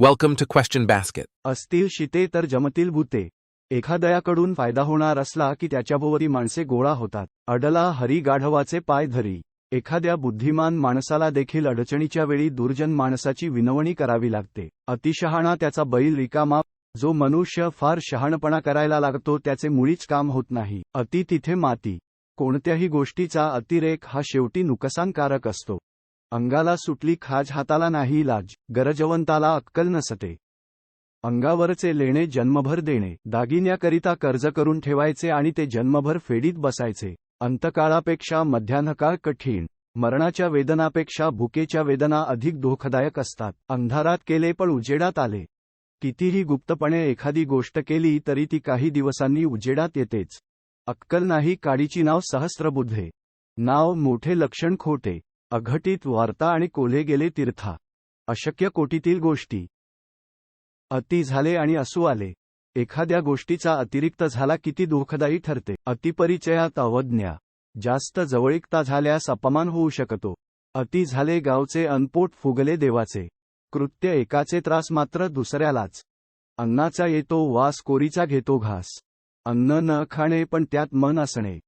Welcome to question Basket असतील शिते तर जमतील भूते. एखादयाकडून फायदा होणार असला की त्याच्याभोवती माणसे गोळा होतात. अडला हरी गाढवाचे पाय धरी. एखाद्या बुद्धिमान माणसाला देखील अडचणीच्या वेळी दुर्जन माणसाची विनवणी करावी लागते. अतिशहाणा त्याचा बैल रिकामा. जो मनुष्य फार शहाणपणा करायला लागतो त्याचे मुळीच काम होत नाही. अति तिथे माती. कोणत्याही गोष्टीचा अतिरेक हा शेवटी नुकसानकारक असतो. अंगाला सुटली खाज हाताला नाही लाज गरजवंताला अक्कल नसते. अंगावरचे लेणे जन्मभर देणे दागिन्याकरिता कर्ज करून ठेवायचे आणि ते जन्मभर फेडीत बसायचे. अंतकाळापेक्षा मध्यान्हकाळ कठीण मरणाच्या वेदनापेक्षा भुकेच्या वेदना अधिक धोकादायक असतात. अंधारात केले पण उजेडात आले. कितीही गुप्तपणे एखादी गोष्ट केली तरी ती काही दिवसांनी उजेडात येतेच. अक्कल नाही काडीची नाव सहस्त्रबुद्धे नाव मोठे लक्षण खोटे. अघटित वार्ता आणि कोल्हे गेले तीर्था. अशक्य कोटीतील गोष्टी. अति झाले आणि असू आले. एखाद्या गोष्टीचा अतिरिक्त झाला किती दुःखदायी ठरते. अतिपरिचयात अवज्ञा. जास्त जवळीकता झाल्यास अपमान होऊ शकतो. अति झाले गावचे अनपोट फुगले देवाचे. कृत्य एकाचे त्रास मात्र दुसऱ्यालाच. अन्नाचा येतो वास कोरीचा घेतो घास. अन्न न खाणे पण त्यात मन असणे.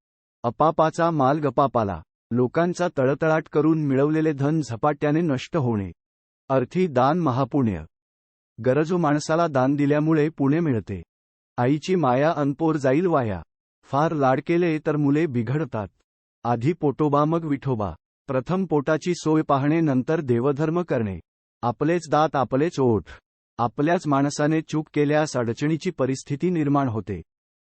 अपापाचा माल गपापाला लोकांचा तळतळाट करून मिळवलेले धन झपाट्याने नष्ट होणे. अर्थी दान महापुण्य. गरजू माणसाला दान दिल्यामुळे पुणे मिळते. आईची माया अनपोर जाईल वाया. फार लाड केले तर मुले बिघडतात. आधी पोटोबा मग विठोबा. प्रथम पोटाची सोय पाहणे नंतर देवधर्म करणे. आपलेच दात आपलेच ओठ. आपल्याच माणसाने चूक केल्यास अडचणीची परिस्थिती निर्माण होते.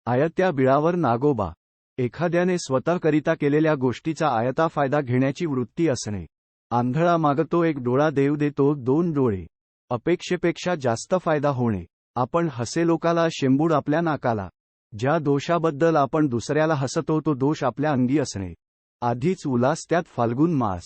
आयत्या बिळावर नागोबा. एखाद्याने स्वतःकरिता केलेल्या गोष्टीचा आयता फायदा घेण्याची वृत्ती असणे. आंधळा मागतो एक डोळा देव देतो दोन डोळे. अपेक्षेपेक्षा जास्त फायदा होणे. आपण हसे लोकाला शेंबूड आपल्या नाकाला. ज्या दोषाबद्दल आपण दुसऱ्याला हसतो तो दोष आपल्या अंगी असणे. आधीच उलास त्यात फाल्गुन मास.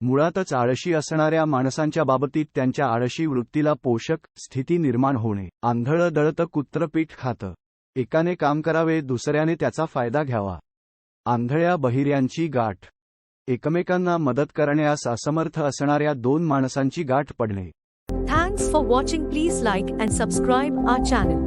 मुळातच आळशी असणाऱ्या माणसांच्या बाबतीत त्यांच्या आळशी वृत्तीला पोषक स्थिती निर्माण होणे. आंधळं दळतं कुत्रपीठ खातं. एकाने काम करावे दुसऱ्याने त्याचा फायदा घ्यावा. आंधळ्या बहिऱ्यांची गाठ. एकमेकांना मदत करण्यास असमर्थ असणाऱ्या दोन माणसांची गाठ पडणे. Thanks for watching please like and subscribe our channel